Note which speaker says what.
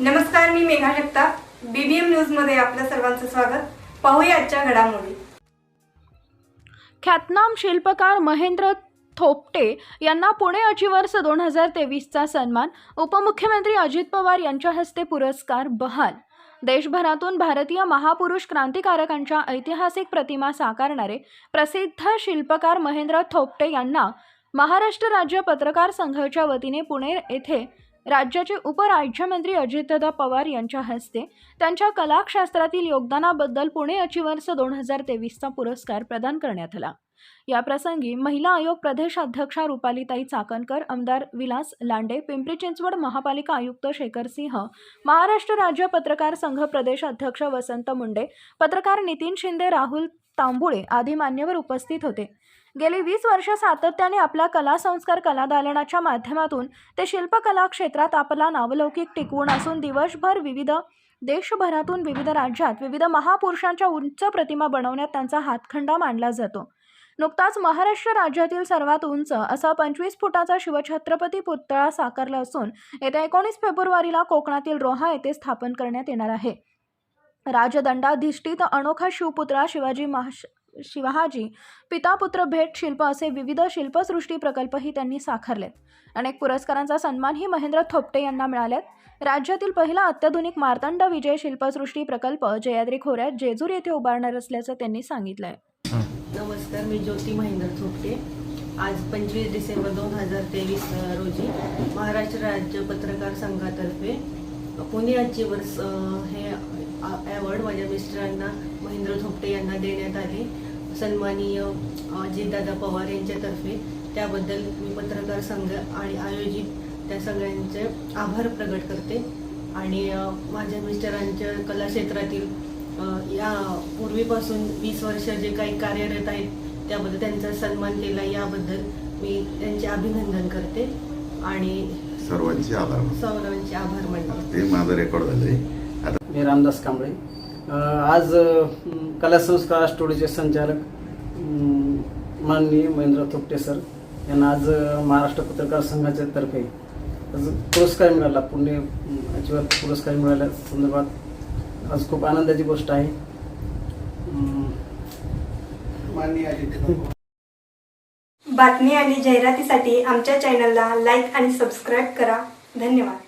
Speaker 1: Neha Jagtap. BBM न्यूजमध्ये आपलं सर्वांचं स्वागत. पाहूया आजच्या घडामोडी.
Speaker 2: ख्यातनाम शिल्पकार महेंद्र थोपटे यांना पुणे अचिवर्स दोन हजार तेवीसचा सन्मान उपमुख्यमंत्री अजित पवार यांच्या हस्ते पुरस्कार बहाल. देशभरातून भारतीय महापुरुष क्रांतिकारकांच्या ऐतिहासिक प्रतिमा साकारणारे प्रसिद्ध शिल्पकार महेंद्र थोपटे यांना महाराष्ट्र राज्य पत्रकार संघाच्या वतीने पुणे येथे राज्याचे उपराज्यमंत्री अजितदा पवार यांच्या हस्ते त्यांच्या कलाक्षेत्रातील योगदानाबद्दल पुणे अचिवर्स दोन हजार तेवीसचा पुरस्कार प्रदान करण्यात आला. या प्रसंगी महिला आयोग प्रदेश अध्यक्षा रुपालीताई चाकणकर आमदार विलास लांडे पिंपरी चिंचवड महापालिका आयुक्त शेखर सिंह महाराष्ट्र राज्य पत्रकार संघ प्रदेश अध्यक्ष वसंत मुंडे पत्रकार नितीन शिंदे राहुल तांबुळे आदी मान्यवर उपस्थित होते. गेली वीस वर्ष सातत्याने आपल्या कला संस्कार कलादालनाच्या माध्यमातून ते शिल्पकला क्षेत्रात आपला नावलौकिक टिकवून असून दिवसभर विविध देशभरातून विविध राज्यात विविध महापुरुषांच्या उंच प्रतिमा बनवण्यात त्यांचा हातखंडा मानला जातो. नुकताच महाराष्ट्र राज्यातील सर्वात उंच असा पंचवीस फुटाचा शिवछत्रपती पुतळा साकारला असून येत्या एकोणीस फेब्रुवारीला कोकणातील रोहा येथे स्थापन करण्यात येणार आहे. राजदंडाधिष्ठित अनोखा शिवपुतळा शिवाजी महाश शिवाजी पितापुत्र भेट शिल्प असे विविध शिल्पसृष्टी प्रकल्पही त्यांनी साकारलेत. अनेक पुरस्कारांचा सन्मानही महेंद्र थोपटे यांना मिळाल्यात. राज्यातील पहिला अत्याधुनिक मार्तंड विजय शिल्पसृष्टी प्रकल्प जयाद्री खोऱ्यात जेजूर येथे उभारणार असल्याचं त्यांनी सांगितलंय.
Speaker 3: नमस्कार मी ज्योती महेंद्र थोपटे. आज पंचवीस डिसेंबर दोन हजार तेवीस रोजी महाराष्ट्र राज्य पत्रकार संघातर्फे पुणे अचिवर्स हे अवॉर्ड माझ्या मिस्टरांना महेंद्र थोपटे यांना देण्यात आले. सन्माननीय अजितदादा पवार यांच्यातर्फे. त्याबद्दल मी पत्रकार संघ आणि आयोजित त्या सगळ्यांचे आभार प्रकट करते. आणि माझ्या मिस्टरांच्या कला क्षेत्रातील या पूर्वीपासून वीस वर्ष जे काही कार्यरत आहेत त्याबद्दल त्यांचा सन्मान केला याबद्दल मी त्यांचे अभिनंदन करते. आणि
Speaker 4: सर्वांचे आभार.
Speaker 3: सर्वांचे आभार मानते.
Speaker 4: ते माझं रेकॉर्ड झालंय.
Speaker 5: मी रामदास कांबळे. आज कला संस्कार स्टुडिओचे संचालक माननीय महेंद्र थोपटे सर यांना आज महाराष्ट्र पत्रकार संघाच्या तर्फे पुरस्कार मिळाला. पुणे अजिबात पुरस्कार मिळाल्या संदर्भात आज खूप आनंदाची गोष्ट आहे.
Speaker 1: बातमी आणि जाहिरातीसाठी आमच्या चॅनलला लाईक आणि सबस्क्राईब करा. धन्यवाद.